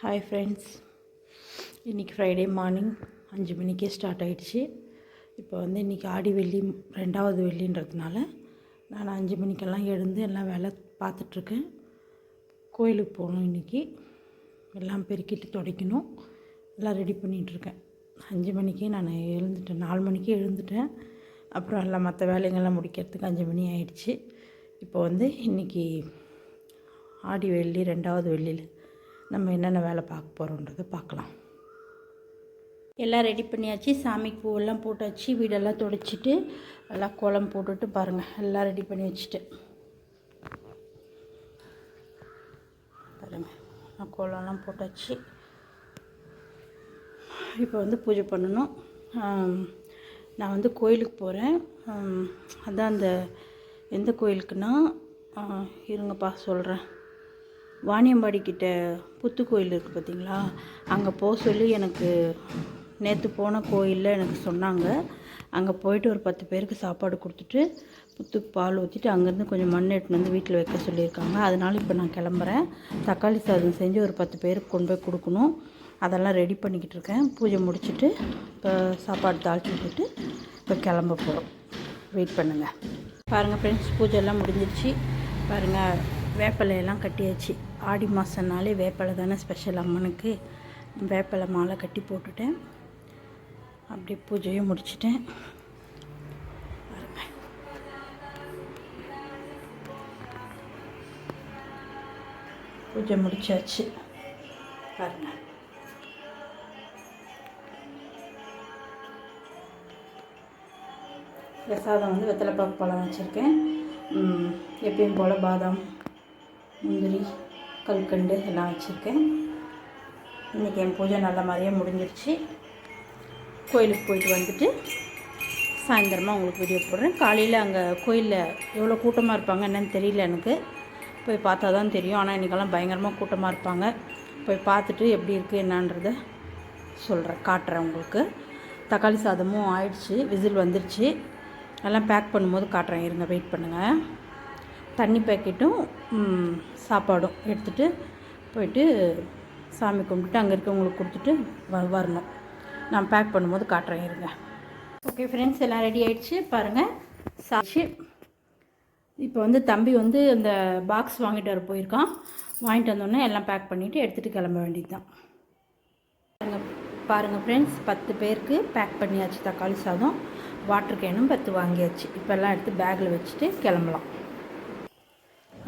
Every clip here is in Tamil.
ஹாய் ஃப்ரெண்ட்ஸ் இன்றைக்கி ஃப்ரைடே மார்னிங் அஞ்சு மணிக்கே ஸ்டார்ட் ஆகிடுச்சு இப்போ வந்து இன்றைக்கி ஆடி வெள்ளி ரெண்டாவது வெள்ளின்றதுனால நான் அஞ்சு மணிக்கெல்லாம் எழுந்து எல்லாம் வேலை பார்த்துட்ருக்கேன். கோயிலுக்கு போகணும் இன்றைக்கி எல்லாம் பெருக்கிட்டு துடைக்கணும். எல்லாம் ரெடி பண்ணிகிட்ருக்கேன் அஞ்சு மணிக்கே நான் எழுந்துட்டேன். நாலு மணிக்கே எழுந்துட்டேன். அப்புறம் எல்லாம் மற்ற வேலைங்கள்லாம் முடிக்கிறதுக்கு அஞ்சு மணி ஆயிடுச்சு. இப்போ வந்து இன்றைக்கி ஆடி வெள்ளி ரெண்டாவது வெள்ளியில் நம்ம என்னென்ன வேலை பார்க்க போகிறோன்றது பார்க்கலாம். எல்லாம் ரெடி பண்ணியாச்சு. சாமிக்கு பூவெல்லாம் போட்டாச்சு. வீடெல்லாம் துடைச்சிட்டு எல்லாம் கோலம் போட்டுட்டு பாருங்கள் எல்லாம் ரெடி பண்ணி வச்சுட்டு. பாருங்கள் நான் கோலம்லாம் போட்டாச்சு. இப்போ வந்து பூஜை பண்ணணும். நான் வந்து கோயிலுக்கு போகிறேன் அதான் அந்த எந்த கோயிலுக்குன்னா இருங்கப்பா சொல்கிறேன் வாணியம்பாடி கிட்ட புத்து கோயில் இருக்குது பார்த்தீங்களா அங்கே போக சொல்லி எனக்கு நேற்று போன கோயிலில் எனக்கு சொன்னாங்க. அங்கே போயிட்டு ஒரு பத்து பேருக்கு சாப்பாடு கொடுத்துட்டு புத்துக்கு பால் ஊற்றிட்டு அங்கேருந்து கொஞ்சம் மண் எடுத்துன்னு வந்து வீட்டில் வைக்க சொல்லியிருக்காங்க. அதனால் இப்போ நான் கிளம்புறேன். தக்காளி சாதம் செஞ்சு ஒரு பத்து பேருக்கு கொண்டு போய் கொடுக்கணும். அதெல்லாம் ரெடி பண்ணிக்கிட்டு இருக்கேன். பூஜை முடிச்சுட்டு இப்போ சாப்பாடு தாளிச்சு விட்டுட்டு இப்போ கிளம்ப போகிறோம் வெயிட் பண்ணுங்கள் பாருங்கள் ஃப்ரெண்ட்ஸ் பூஜை எல்லாம் முடிஞ்சிருச்சு. பாருங்கள் வேப்பிலையெல்லாம் கட்டியாச்சு. ஆடி மாதம்னாலே வேப்பிலை தானே ஸ்பெஷல் அம்மனுக்கு. வேப்பிலை மாலை கட்டி போட்டுட்டேன். அப்படி பூஜையும் முடிச்சிட்டேன். பாருங்க. பூஜை முடிச்சாச்சு. பாருங்க. பிரசாதம் வந்து வெத்தலைப்பாக்கு பழம் வச்சுருக்கேன். எப்பயும் போல் பாதாம். முந்திரி கல்கண்டு எல்லாம் வச்சுருக்கேன். இன்றைக்கி என் பூஜை நல்ல மாதிரியே முடிஞ்சிருச்சு. கோயிலுக்கு போயிட்டு வந்துட்டு சாயந்தரமாக உங்களுக்கு வீடியோ போடுறேன். காலையில் அங்கே கோயிலில் எவ்வளோ கூட்டமாக இருப்பாங்க என்னன்னு தெரியல எனக்கு. போய் பார்த்தா தான் தெரியும். ஆனால் இன்றைக்கெல்லாம் பயங்கரமாக கூட்டமாக இருப்பாங்க. போய் பார்த்துட்டு எப்படி இருக்குது என்னன்றதை சொல்கிறேன் காட்டுறேன் உங்களுக்கு. தக்காளி சாதமும் ஆயிடுச்சு விசில் வந்துருச்சு. எல்லாம் பேக் பண்ணும்போது காட்டுறேன். இருங்க வெயிட் பண்ணுங்கள் தண்ணி பேக்கெட்டும் சாப்பாடும் எடுத்துகிட்டு போயிட்டு சாமி கும்பிட்டுட்டு அங்கே இருக்கவங்களுக்கு கொடுத்துட்டு வ வரணும். நான் பேக் பண்ணும்போது காட்டுறேன் இருங்க. ஓகே ஃப்ரெண்ட்ஸ் எல்லாம் ரெடி ஆகிடுச்சு பாருங்கள் சாச்சு இப்போ வந்து தம்பி வந்து இந்த பாக்ஸ் வாங்கிட்டு வர போயிருக்கான். வாங்கிட்டு வந்தோடனே எல்லாம் பேக் பண்ணிவிட்டு எடுத்துகிட்டு கிளம்ப வேண்டியது தான் பாருங்கள் பாருங்கள் ஃப்ரெண்ட்ஸ் பத்து பேருக்கு பேக் பண்ணியாச்சு தக்காளி சாதம். வாட்டர் கேனும் பத்து வாங்கியாச்சு. இப்போல்லாம் எடுத்து பேக்கில் வச்சுட்டு கிளம்பலாம்.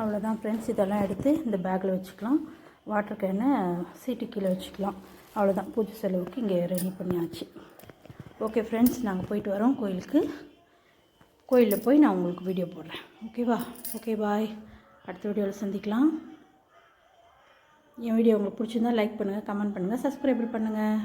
அவ்வளோதான் ஃப்ரெண்ட்ஸ் இதெல்லாம் எடுத்து இந்த பேக்கில் வச்சுக்கலாம். வாட்டர் கேனை சீட்டு கீழே வச்சுக்கலாம். அவ்வளோதான் பூஜை செலவுக்கு இங்கே ரெடி பண்ணியாச்சு. ஓகே ஃப்ரெண்ட்ஸ் நாங்கள் போயிட்டு வரோம் கோயிலுக்கு. கோயிலில் போய் நான் உங்களுக்கு வீடியோ போடுறேன். ஓகேவா ஓகே பாய் அடுத்த வீடியோவில் சந்திக்கலாம். என் வீடியோ உங்களுக்கு பிடிச்சிருந்தா லைக் பண்ணுங்கள் கமெண்ட் பண்ணுங்கள் சப்ஸ்கிரைபர் பண்ணுங்கள்